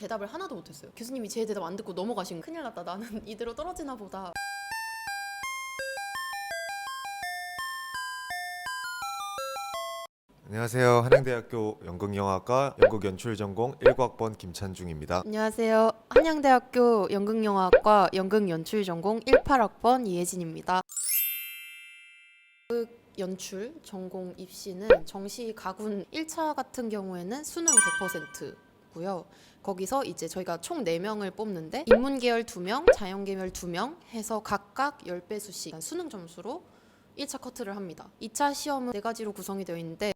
대답을 하나도 못했어요. 교수님이 제 대답 안 듣고 넘어가신 큰일 났다. 나는 이대로 떨어지나 보다. 안녕하세요. 한양대학교 연극영화과 연극연출 전공 19학번 김찬중입니다. 안녕하세요. 한양대학교 연극영화학과 연극연출 전공 18학번 이혜진입니다. 극 연출 전공 입시는 정시 가군 1차 같은 경우에는 수능 100% 고요. 거기서 이제 저희가 총 4명을 뽑는데 인문 계열 2명, 자연 계열 2명 해서 각각 10배 수씩 수능 점수로 1차 커트를 합니다. 2차 시험은 네 가지로 구성이 되어 있는데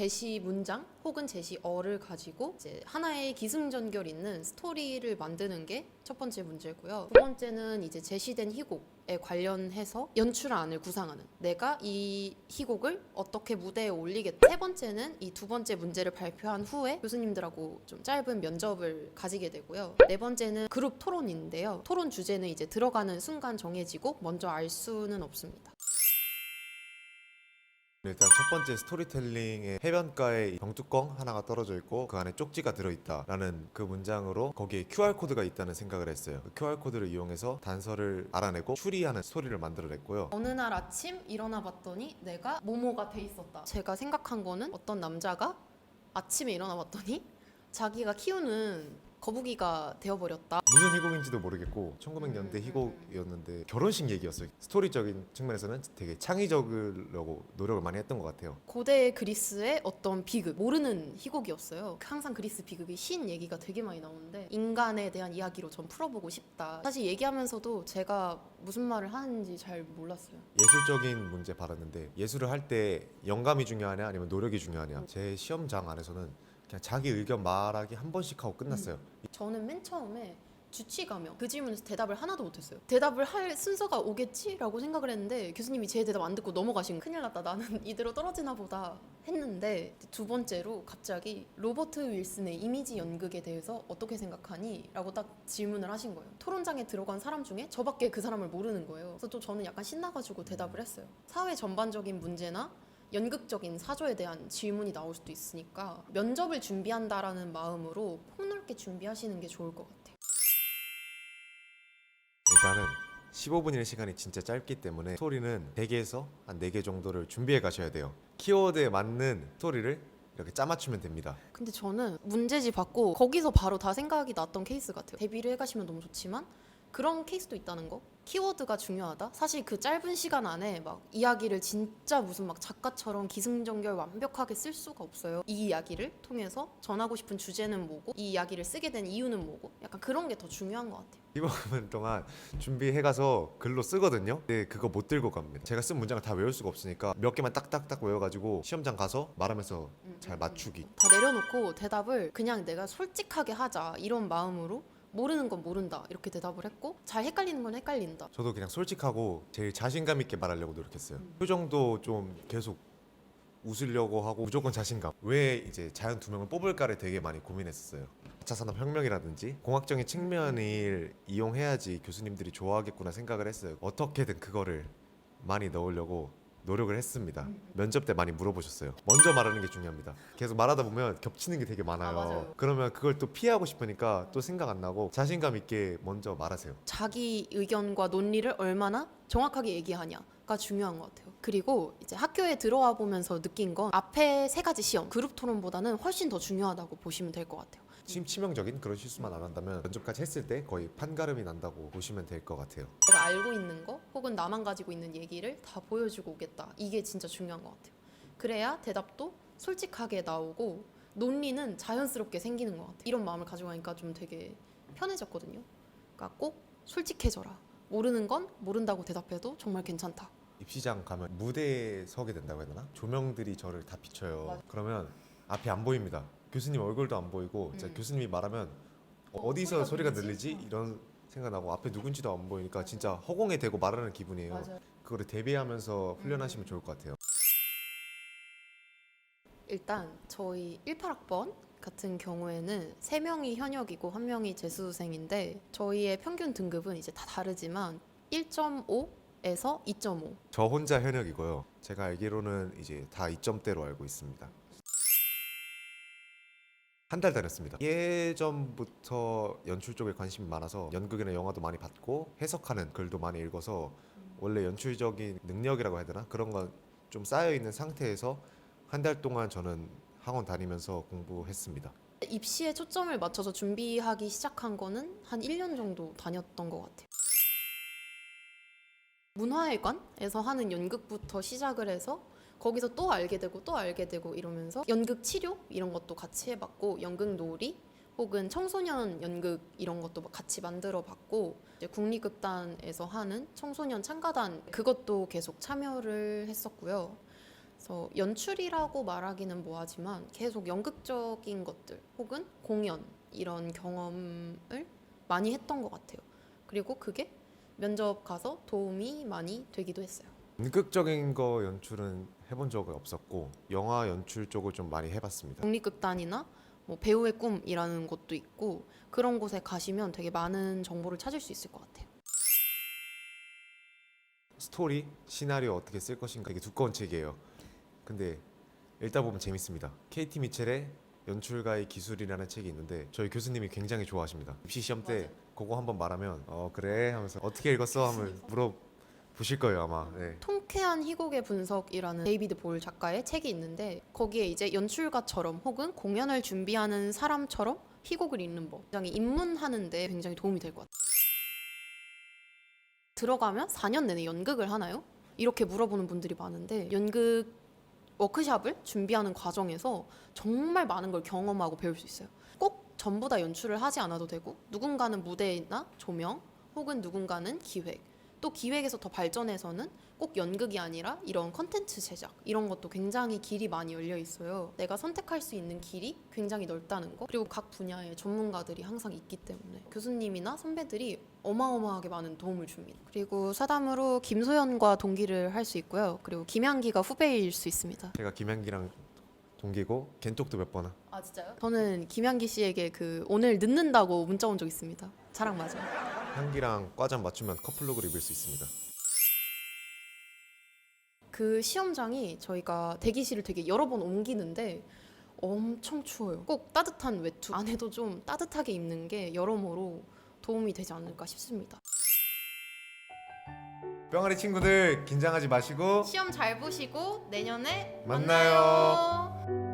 제시 문장 혹은 제시 어를 가지고 이제 하나의 기승전결 있는 스토리를 만드는 게 첫 번째 문제고요. 두 번째는 이제 제시된 희곡에 관련해서 연출안을 구상하는 내가 이 희곡을 어떻게 무대에 올리겠다. 세 번째는 이 두 번째 문제를 발표한 후에 교수님들하고 좀 짧은 면접을 가지게 되고요. 네 번째는 그룹 토론인데요. 토론 주제는 이제 들어가는 순간 정해지고 먼저 알 수는 없습니다. 일단 첫 번째 스토리텔링의 해변가에 이 병뚜껑 하나가 떨어져 있고 그 안에 쪽지가 들어있다라는 그 문장으로 거기에 QR 코드가 있다는 생각을 했어요. 그 QR 코드를 이용해서 단서를 알아내고 추리하는 스토리를 만들어냈고요. 어느 날 아침 일어나 봤더니 내가 모모가 돼 있었다. 제가 생각한 거는 어떤 남자가 아침에 일어나 봤더니 자기가 키우는 거북이가 되어버렸다. 무슨 희곡인지도 모르겠고 1900년대 희곡이었는데 결혼식 얘기였어요. 스토리적인 측면에서는 되게 창의적으려고 노력을 많이 했던 것 같아요. 고대 그리스의 어떤 비극 모르는 희곡이었어요. 항상 그리스 비극이 신 얘기가 되게 많이 나오는데 인간에 대한 이야기로 전 풀어보고 싶다. 사실 얘기하면서도 제가 무슨 말을 하는지 잘 몰랐어요. 예술적인 문제 받았는데 예술을 할 때 영감이 중요하냐 아니면 노력이 중요하냐 제 시험장 안에서는 그냥 자기 의견 말하기 한 번씩 하고 끝났어요. 저는 맨 처음에 주치가며 그 질문에서 대답을 하나도 못했어요. 대답을 할 순서가 오겠지라고 생각을 했는데 교수님이 제 대답 안 듣고 넘어가신 큰일 났다. 나는 이대로 떨어지나 보다 했는데 두 번째로 갑자기 로버트 윌슨의 이미지 연극에 대해서 어떻게 생각하니? 라고 딱 질문을 하신 거예요. 토론장에 들어간 사람 중에 저밖에 그 사람을 모르는 거예요. 그래서 또 저는 약간 신나가지고 대답을 했어요. 사회 전반적인 문제나 연극적인 사조에 대한 질문이 나올 수도 있으니까 면접을 준비한다라는 마음으로 폭넓게 준비하시는 게 좋을 것 같아요. 일단은 15분이라는 시간이 진짜 짧기 때문에 스토리는 3개에서 한 4개 정도를 준비해 가셔야 돼요. 키워드에 맞는 스토리를 이렇게 짜맞추면 됩니다. 근데 저는 문제지 받고 거기서 바로 다 생각이 났던 케이스 같아요. 데뷔를 해가시면 너무 좋지만 그런 케이스도 있다는 거. 키워드가 중요하다. 사실 그 짧은 시간 안에 막 이야기를 진짜 무슨 막 작가처럼 기승전결 완벽하게 쓸 수가 없어요. 이 이야기를 통해서 전하고 싶은 주제는 뭐고 이 이야기를 쓰게 된 이유는 뭐고 약간 그런 게 더 중요한 것 같아요. 15분 동안 준비해 가서 글로 쓰거든요. 근데 그거 못 들고 갑니다. 제가 쓴 문장을 다 외울 수가 없으니까 몇 개만 딱딱딱 외워가지고 시험장 가서 말하면서 잘 맞추기. 다 내려놓고 대답을 그냥 내가 솔직하게 하자 이런 마음으로 모르는 건 모른다 이렇게 대답을 했고 잘 헷갈리는 건 헷갈린다. 저도 그냥 솔직하고 제일 자신감 있게 말하려고 노력했어요. 표정도 좀 계속 웃으려고 하고 무조건 자신감. 왜 이제 자연 두 명을 뽑을까를 되게 많이 고민했었어요. 4차 산업 혁명이라든지 공학적인 측면을 이용해야지 교수님들이 좋아하겠구나 생각을 했어요. 어떻게든 그거를 많이 넣으려고 노력을 했습니다. 면접 때 많이 물어보셨어요. 먼저 말하는 게 중요합니다. 계속 말하다 보면 겹치는 게 되게 많아요. 아, 맞아요. 그러면 그걸 또 피하고 싶으니까 또 생각 안 나고 자신감 있게 먼저 말하세요. 자기 의견과 논리를 얼마나 정확하게 얘기하냐 가 중요한 것 같아요. 그리고 이제 학교에 들어와 보면서 느낀 건 앞에 세 가지 시험 그룹 토론보다는 훨씬 더 중요하다고 보시면 될 것 같아요. 침 치명적인 그런 실수만 안 한다면 면접까지 했을 때 거의 판가름이 난다고 보시면 될 것 같아요. 내가 알고 있는 거 혹은 나만 가지고 있는 얘기를 다 보여주고 오겠다. 이게 진짜 중요한 것 같아요. 그래야 대답도 솔직하게 나오고 논리는 자연스럽게 생기는 것 같아요. 이런 마음을 가지고 가니까 좀 되게 편해졌거든요. 그러니까 꼭 솔직해져라. 모르는 건 모른다고 대답해도 정말 괜찮다. 입시장 가면 무대에 서게 된다고 해야 되나? 조명들이 저를 다 비춰요. 맞아. 그러면 앞이 안 보입니다. 교수님 얼굴도 안 보이고 진짜 음. 교수님이 말하면 어, 어디서 소리가 소리가 들리지? 들리지? 이런 생각 나고 앞에 누군지도 안 보이니까 진짜 허공에 대고 말하는 기분이에요. 그거를 대비하면서 훈련하시면 좋을 것 같아요. 일단 저희 18학번 같은 경우에는 세명이 현역이고 한명이 재수생인데 저희의 평균 등급은 이제 다 다르지만 1.5에서 2.5. 저 혼자 현역이고요. 제가 알기로는 이제 다 2점대로 알고 있습니다. 한 달 다녔습니다. 예전부터 연출 쪽에 관심이 많아서 연극이나 영화도 많이 봤고 해석하는 글도 많이 읽어서 원래 연출적인 능력이라고 해야 되나 그런 건 좀 쌓여 있는 상태에서 한 달 동안 저는 학원 다니면서 공부했습니다. 입시에 초점을 맞춰서 준비하기 시작한 거는 한 1년 정도 다녔던 것 같아요. 문화회관에서 하는 연극부터 시작을 해서 거기서 또 알게 되고 또 알게 되고 이러면서 연극 치료 이런 것도 같이 해봤고 연극 놀이 혹은 청소년 연극 이런 것도 막 같이 만들어 봤고 국립극단에서 하는 청소년 창가단 그것도 계속 참여를 했었고요. 그래서 연출이라고 말하기는 뭐하지만 계속 연극적인 것들 혹은 공연 이런 경험을 많이 했던 것 같아요. 그리고 그게 면접 가서 도움이 많이 되기도 했어요. 연극적인 거 연출은 해본 적이 없었고 영화 연출 쪽을 좀 많이 해봤습니다. 국립극단이나 뭐 배우의 꿈이라는 곳도 있고 그런 곳에 가시면 되게 많은 정보를 찾을 수 있을 것 같아요. 스토리, 시나리오 어떻게 쓸 것인가 이게 두꺼운 책이에요. 근데 읽다 보면 재밌습니다. KT 미첼의 연출가의 기술이라는 책이 있는데 저희 교수님이 굉장히 좋아하십니다. 입시 시험 때. 그거 한번 말하면 어 그래 하면서 어떻게 읽었어 하면 물어 보실 거예요 아마. 네. 통쾌한 희곡의 분석이라는 데이비드 볼 작가의 책이 있는데 거기에 이제 연출가처럼 혹은 공연을 준비하는 사람처럼 희곡을 읽는 법 굉장히 입문하는데 굉장히 도움이 될 것 같아요. 들어가면 4년 내내 연극을 하나요? 이렇게 물어보는 분들이 많은데 연극 워크샵을 준비하는 과정에서 정말 많은 걸 경험하고 배울 수 있어요. 꼭 전부 다 연출을 하지 않아도 되고 누군가는 무대나 조명 혹은 누군가는 기획 또 기획에서 더 발전해서는 꼭 연극이 아니라 이런 컨텐츠 제작 이런 것도 굉장히 길이 많이 열려 있어요. 내가 선택할 수 있는 길이 굉장히 넓다는 거. 그리고 각 분야의 전문가들이 항상 있기 때문에 교수님이나 선배들이 어마어마하게 많은 도움을 줍니다. 그리고 사담으로 김소연과 동기를 할 수 있고요. 그리고 김양기가 후배일 수 있습니다. 제가 김현기랑 동기고 겐톡도 몇 번. 아 진짜요? 저는 김양기 씨에게 그 오늘 늦는다고 문자 온 적 있습니다. 자랑 맞아요. 향기랑 과잠 맞추면 커플룩을 입을 수 있습니다. 그 시험장이 저희가 대기실을 되게 여러 번 옮기는데 엄청 추워요. 꼭 따뜻한 외투 안에도 좀 따뜻하게 입는 게 여러모로 도움이 되지 않을까 싶습니다. 뿅아리 친구들 긴장하지 마시고 시험 잘 보시고 내년에 만나요. 만나요.